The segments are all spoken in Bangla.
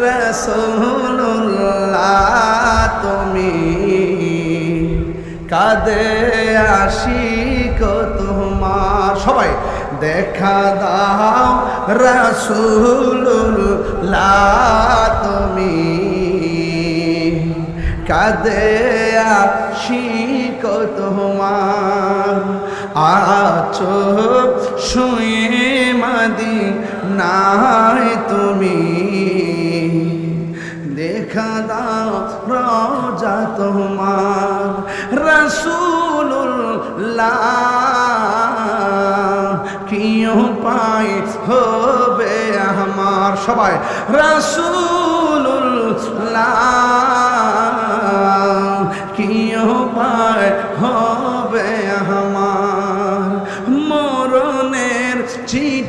রসুল্লাহ তুমি কাদে আসি তোমার। সবাই, দেখা দাও রসুল্লাহ তুমি কাদে আসি তোমার। আছো শুয়ে মাদি নাই তুমি। দেখা দাও রোজা তোমার রসুল্লাহ কিয় পাই হবে আমার সবাই। রসুল্লাহ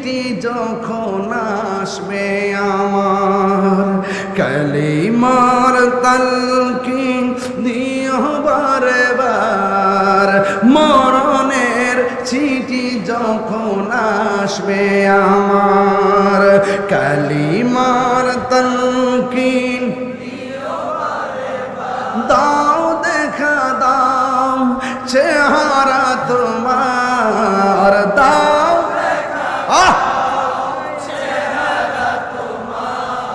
চিঠি যখন আসবে আমার, কালিমার তালকি দিও বারে বার মরণের চিঠি যখন আসবে আমার, কালিমার তালকিন দাও দেখা দাও চেহারা তোমার, দাও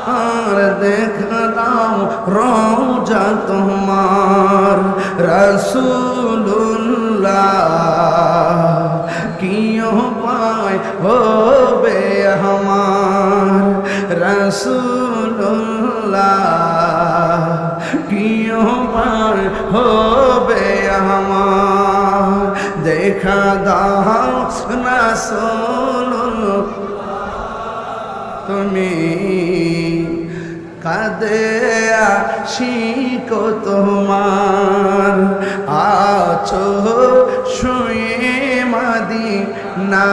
আর দেখা দাও, রোজা তোমার রসুল্লাহ কিয় পায় হবে আমার রসুল্লাহ কিয় পায় হবে আমার দেখা দাও রসুল্লাহ তুমি কাদে শিক তোমার। আছো শুয়ে মাদি না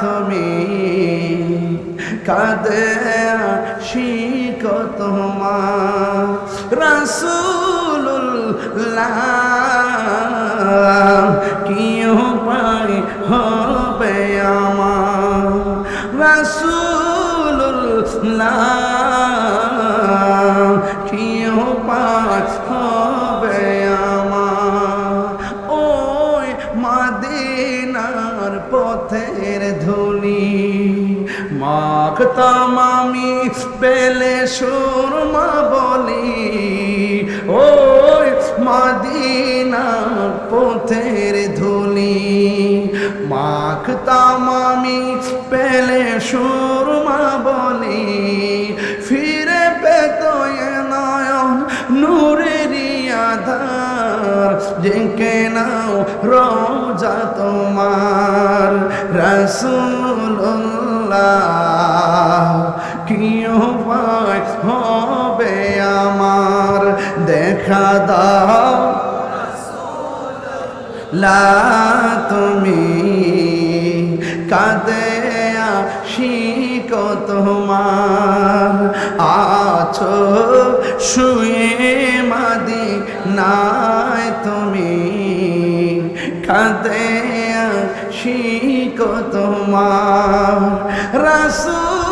তুমি। কাদে শিক তোমার। রসুল্লাহ কি পাই হবে মাখতাম আমি পেলে সুরমা বলি, ওই মাদিনার পথের ধুলি। মাখতাম আমি পেলে সুরমা বলি, ফিরে পেত নয়ন নূরেরই আধার, যে নাও রোজা তোমার। রসুল্লাহ কি উপায় হবে আমার? দেখা দাও। লা তুমি কাদে শিক তোমার? আছো শুয়ে মাদি নাই তুমি কাদে শিক তোমার রাসুল্লাহ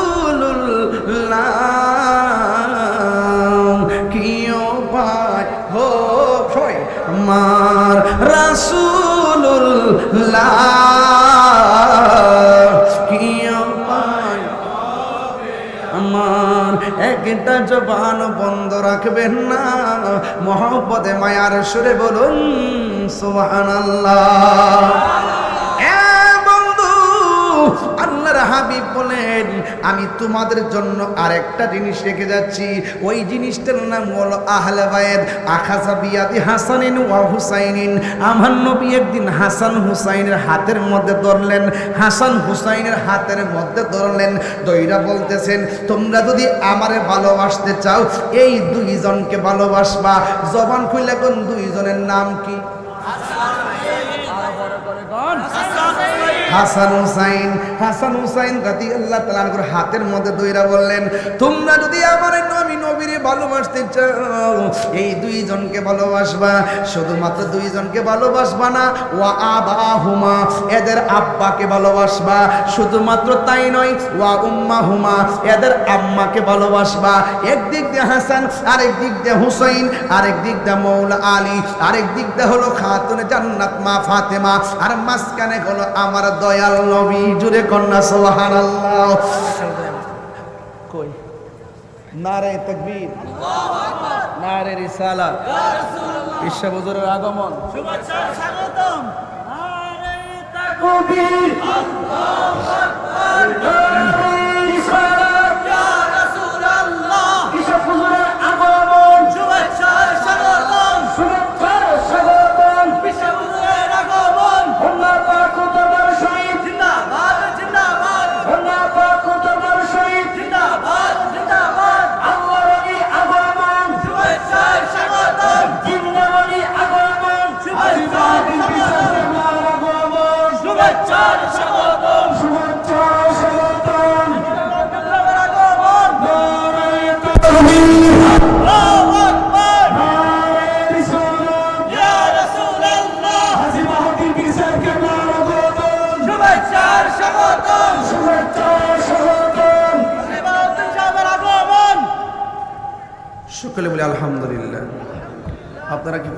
কি পায় হো, সবাই, আমার রাসুল্লাহ কি পায় আমার। একটা জবান বন্ধ রাখবেন না। মোহাম্মদে মায়ার সুরে বলুন সুবহান হাবিব বলেন, আমি তোমাদের জন্য আরেকটা জিনিস রেখে যাচ্ছি। ওই জিনিসটার নাম হলো আহলে বায়ের আখাজা বিয়াদি হাসানিন ওয়া হুসাইনিন। আমার নবী একদিন হাসান হুসাইনের হাতের মধ্যে ধরলেন, হাসান হুসাইনের হাতের মধ্যে ধরলেন, দইরা বলতেছেন, তোমরা যদি আমারে ভালোবাসতে চাও, এই দুইজনকে ভালোবাসবা। জবান খুইলে কোন, দুইজনের নাম কি? করে গণ হাসান হুসাইন হাসান হুসাইন রাতি আল্লাহ তালানকুর হাতের মধ্যে দইরা বললেন, তোমরা যদি আমার নবী নবীরে ভালোবাসতে চাও, এই দুইজনকে ভালোবাসবা। শুধুমাত্র দুইজনকে ভালোবাসবা না, ওয়া আবা হুমা এদের আব্বাকে ভালোবাসবা। শুধুমাত্র তাই নয়, ওয়া উম্মা হুমা এদের আম্মাকে ভালোবাসবা। একদিক দিয়ে হাসান আরেক দিক দিয়ে হুসাইন আরেক দিক দিয়ে মৌলা আলী আরেক দিক দিয়ে হলো খাতুন জান্নাত মা ফাতেমা, আর মাঝখানে হলো আমার দয়াল নবী জুড়ে কন্যা সুবহানাল্লাহ। কই? নারে তকবীর। নারে রিসালা বিশ্ববজুরের আগমন। শুভেচ্ছা স্বাগতম। নারে তাকবীর। আল্লাহু।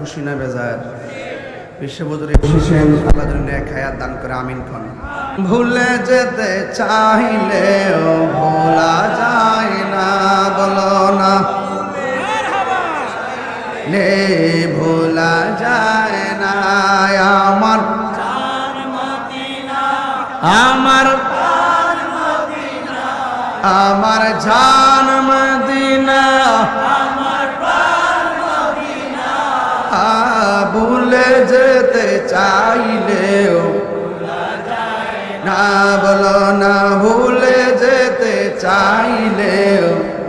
খুশি না বেজার? বিশ্ববজুরে এসেছেন আল্লাহ যেন নেক হায়াত দান করে আমিন খান ভুলে যেতে চাইলেও ভোলা যায় না, বলো না। নে ভোলা যায় না, আমার আমার আমার জান মদিনা। ভুলে যেতে চাইলেও। না বলো, না ভুলে যেতে চাইলেও।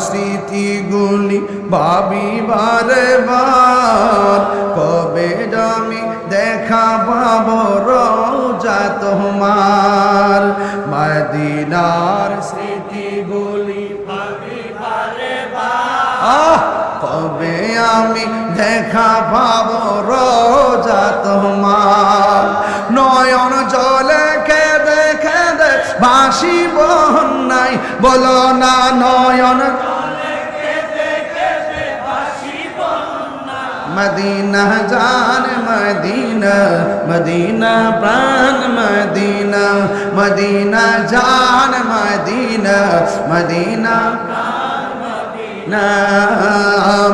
স্মৃতিগুলি ভাবি বারে বার। কবে আমি দেখা পাব রোজা তোমার? মদিনার স্মৃতিগুলি আহ কবে আমি দেখা পাব রোজা তোমার? নয়ন জলে কেঁদে কেঁদে বাসি নাই বলো না নয়ন। মদিনা জান, মদিনা মদিনা প্রাণ, মদিনা মদিনা জান, মদিনা মদিনা না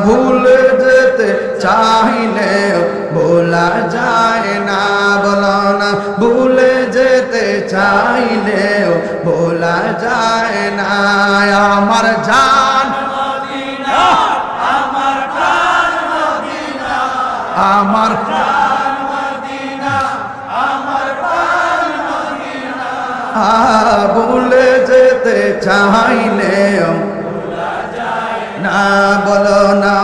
ভুল যেতে চাইলে ভোলা যায় না, বলো না। ভুলে যেতে চাইলে ভোলা যায় না। আমার জান আমার ভুলে যেতে চাইলেও বলো না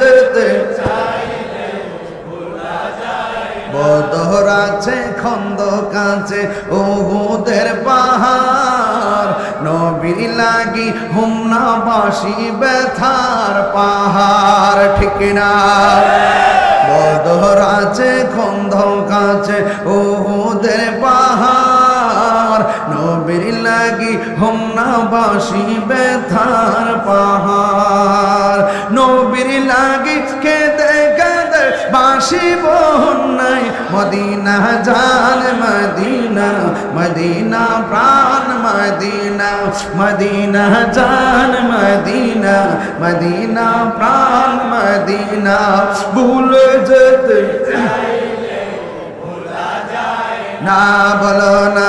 যেতে। খন্দ কাছে ওহুদের পাহাড়। নবীর লাগি হুমনা বাসি ব্যথার পাহাড়, ঠিক না? বদর খন্দ কাছে ওহুদের পাহাড়। নবীর লাগি হুমনা বাসি ব্যথার পাহাড়। নবীর লাগি কেঁদে কেঁদে বাসি বন্যাই মদিনা জান মদিনা মদিনা প্রাণ, মদিনা মদিনা জান মদিনা মদিনা প্রাণ, মদিনা। ভুল যেতে না বলো না।